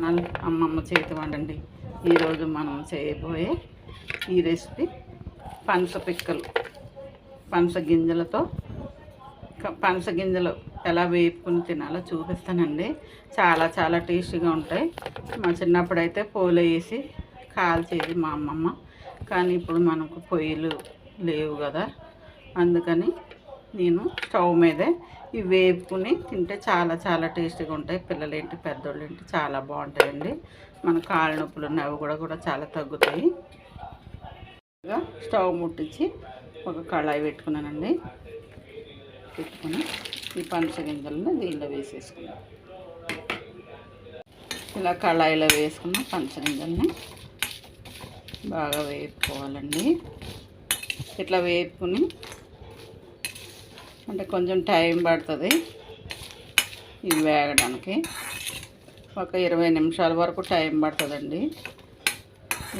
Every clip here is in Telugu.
మన అమ్మమ్మ చేతి వండండి. ఈరోజు మనం చేయబోయే ఈ రెసిపీ పనస పిక్కలు. పనస గింజలతో పనస గింజలు ఎలా వేపుకుని తినాలో చూపిస్తానండి. చాలా చాలా టేస్టీగా ఉంటాయి. మా చిన్నప్పుడైతే పూలు పోలు వేసి కాల్చేది మా అమ్మమ్మ. కానీ ఇప్పుడు మనకు పొయ్యిలు లేవు కదా. అందుకని నేను స్టవ్ మీదే ఇవి వేపుకుని తింటే చాలా చాలా టేస్టీగా ఉంటాయి. పిల్లలు ఏంటి పెద్దోళ్ళు ఏంటి చాలా బాగుంటాయండి. మన కాళ్ళ నొప్పులు ఉన్నాయి అవి కూడా కూడా చాలా తగ్గుతాయి. స్టవ్ ముట్టించి ఒక కళాయి పెట్టుకున్నానండి. పెట్టుకుని ఈ పంచ గింజలను దీనిలో వేసేసుకున్నాం ఇలా కళాయిలో వేసుకున్న పంచగింజల్ని బాగా వేపుకోవాలండి. ఇట్లా వేపుకుని అంటే కొంచెం టైం పడుతుంది. ఇవి వేగడానికి. ఒక ఇరవై నిమిషాల వరకు టైం పడుతుందండి.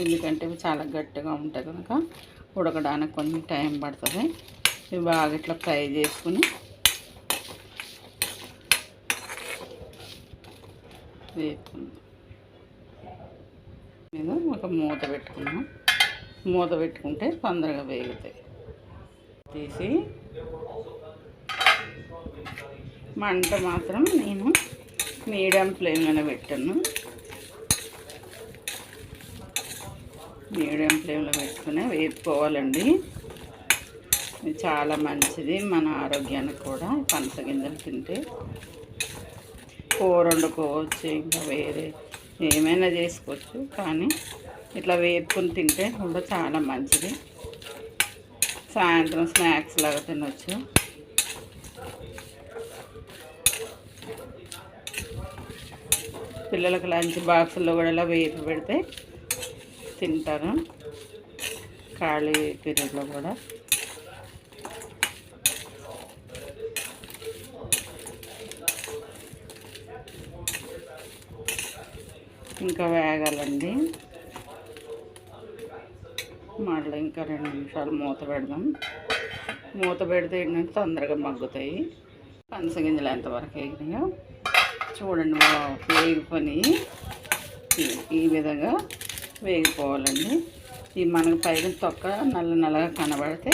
ఎందుకంటే ఇవి చాలా గట్టిగా ఉంటాయి కనుక ఉడకడానికి కొంచెం టైం పడుతుంది. ఇవి బాగా ఇట్లా ఫ్రై చేసుకుని వేపుకుందాం. మీద ఒక మూత పెట్టుకున్నాం మూత పెట్టుకుంటే తొందరగా వేగుతాయి. తీసి మంట మాత్రం నేను మీడియం ఫ్లేమ్లోనే పెట్టాను. మీడియం ఫ్లేమ్లో పెట్టుకుని వేపుకోవాలండి. చాలా మంచిది మన ఆరోగ్యానికి కూడా. పంచగింజలు గింజలు తింటే కూర వండుకోవచ్చు ఇంకా వేరే ఏమైనా చేసుకోవచ్చు. కానీ ఇట్లా వేపుకొని తింటే కూడా చాలా మంచిది. సాయంత్రం స్నాక్స్ లాగా తినొచ్చు. పిల్లలకు లంచ్ బాక్సుల్లో కూడా ఇలా వేపి పెడితే తింటారు ఖాళీ పీరియడ్లో కూడా. ఇంకా వేగాలండి. మళ్ళీ ఇంకా రెండు నిమిషాలు మూత పెడదాం. మూత పెడితే ఏంటంటే తొందరగా మగ్గుతాయి. పనస గింజలు ఎంతవరకు వేగినాయో చూడండి వేగిపోని. వేగిపోయి ఈ- విధంగా వేగిపోవాలండి. ఈ మనకు పైన తొక్క నల్ల నల్లగా కనబడితే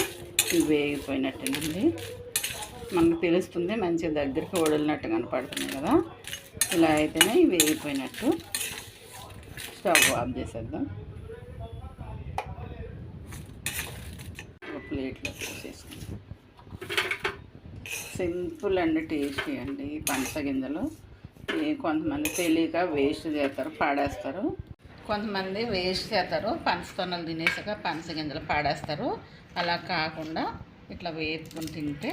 ఇవి వేగిపోయినట్టేనండి. మనకు తెలుస్తుంది మంచిగా దగ్గరికి వడిలినట్టు కనపడుతుంది కదా. ఇలా అయితేనే ఇవి వేగిపోయినట్టు. స్టవ్ ఆఫ్ చేసేద్దాం. ఒక ప్లేట్లో చేసుకుందాం సింపుల్ అండ్ టేస్టీ అండి పనస గింజలు. కానీ కొంతమంది తెలియక వేస్ట్ చేస్తారు పాడేస్తారు. కొంతమంది వేస్ట్ చేస్తారు పనసతొన్నలు తినేసాక పనస గింజలు పాడేస్తారు. అలా కాకుండా ఇట్లా వేపుకొని తింటే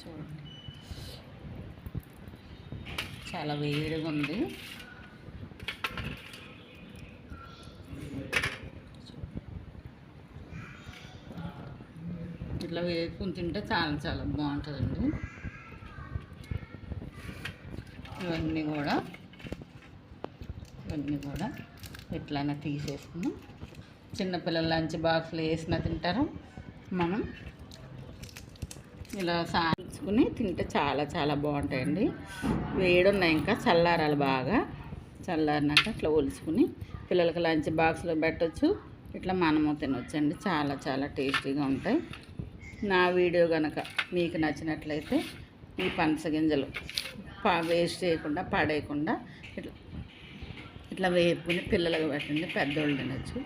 చూడండి. చాలా వేడిగా ఉంది. ఇట్లా వేసుకుని తింటే చాలా చాలా బాగుంటుందండి. ఇవన్నీ కూడా ఇవన్నీ కూడా ఎట్లయినా తీసేసుకుని చిన్నపిల్లల లంచ్ బాక్స్లో వేసినా తింటారు. మనం ఇలా సాల్చుకుని తింటే చాలా చాలా బాగుంటాయండి. వేడున్నాయి ఇంకా చల్లారాలు బాగా. చల్లారినాక ఇట్లా ఒలుచుకుని పిల్లలకి లంచ్ బాక్స్లో పెట్టచ్చు. ఇట్లా మనము తినొచ్చండి. చాలా చాలా టేస్టీగా ఉంటాయి. నా వీడియో కనుక మీకు నచ్చినట్లయితే ఈ పనస గింజలు పా వేస్ట్ చేయకుండా పడేయకుండా ఇట్లా ఇట్లా వేపుకుని పిల్లలకు పెట్టండి పెద్దోళ్ళు తినచ్చు.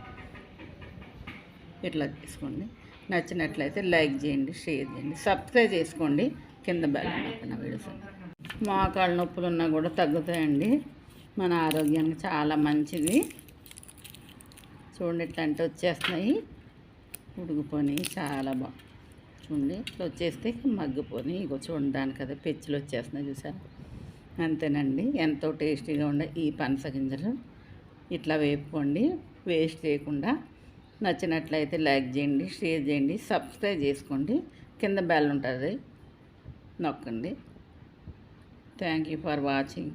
ఇట్లా తీసుకోండి. నచ్చినట్లయితే లైక్ చేయండి షేర్ చేయండి సబ్స్క్రైబ్ చేసుకోండి. కింద బెల్ పక్కన వీడియోస్ మోకాళ్ళ నొప్పులు ఉన్నా కూడా తగ్గుతాయండి. మన ఆరోగ్యానికి చాలా మంచిది. చూడండి ఇట్లాంటి వచ్చేస్తున్నాయి. ఉడికిపోయి చాలా బాగుంది చూడండి. ఇట్లా వచ్చేస్తే మగ్గిపోయి ఇగో చూడడానికి కదా పెచ్చులు వచ్చేస్తున్నాయి చూసారు? అంతేనండి. ఎంతో టేస్టీగా ఉండే ఈ పనస గింజలు. ఇట్లా వేపుకోండి. వేస్ట్ చేయకుండా నచ్చినట్లయితే లైక్ చేయండి షేర్ చేయండి సబ్స్క్రైబ్ చేసుకోండి. కింద బెల్ ఉంటుంది. నొక్కండి. Thank you for watching.